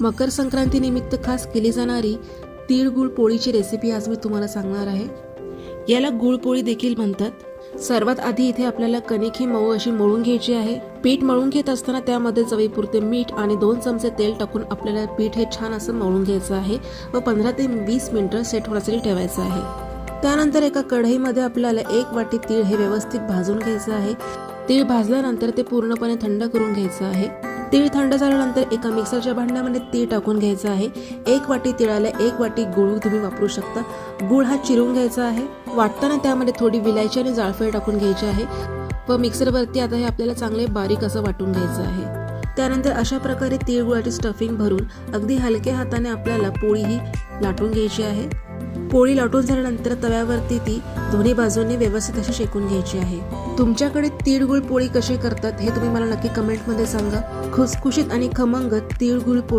मकर संक्रांतीनिमित्त खास केली जाणारी तीळगुळ पोळीची रेसिपी आज मी तुम्हाला सांगणार आहे. याला गुळपोळी देखील म्हणतात. सर्वात आधी इथे आपल्याला कणिक ही मऊ अशी मळून घ्यायची आहे. पीठ मळून घेत असताना त्यामध्ये चवीपुरते मीठ आणि दोन चमचे तेल टाकून आपल्याला पीठ हे छान असं मळून घ्यायचं आहे व पंधरा ते वीस मिनिटं सेट होण्यासाठी ठेवायचं आहे. त्यानंतर एका कढईमध्ये आपल्याला एक वाटी तीळ हे व्यवस्थित भाजून घ्यायचं आहे. तीळ भाजल्यानंतर ते पूर्णपणे थंड करून घ्यायचं आहे. तीळ थंड झाल्यानंतर एका मिक्सरच्या भांड्यामध्ये तीळ टाकून घ्यायचं आहे. एक वाटी तिळाला एक वाटी गुळ तुम्ही वापरू शकता. गुळ हा चिरून घ्यायचा आहे. वाटताना त्यामध्ये थोडी विलायची आणि जाळफळ टाकून घ्यायची आहे. व मिक्सरवरती आता हे आपल्याला चांगले बारीक असं वाटून घ्यायचं आहे. त्यानंतर अशा प्रकारे तीळ गुळाची स्टफिंग भरून अगदी हलक्या हाताने आपल्याला पोळी ही लाटून घ्यायची आहे. पोळी लाटून झाल्यानंतर तव्यावरती ती दोन्ही बाजूंनी व्यवस्थित अशी शेकून घ्यायची आहे. तुमच्याकडे तिळगुळ पोळी कशी करतात हे तुम्ही मला नक्की कमेंटमध्ये सांगा. खुसखुशीत आणि खमंग तिळगुळ पोळी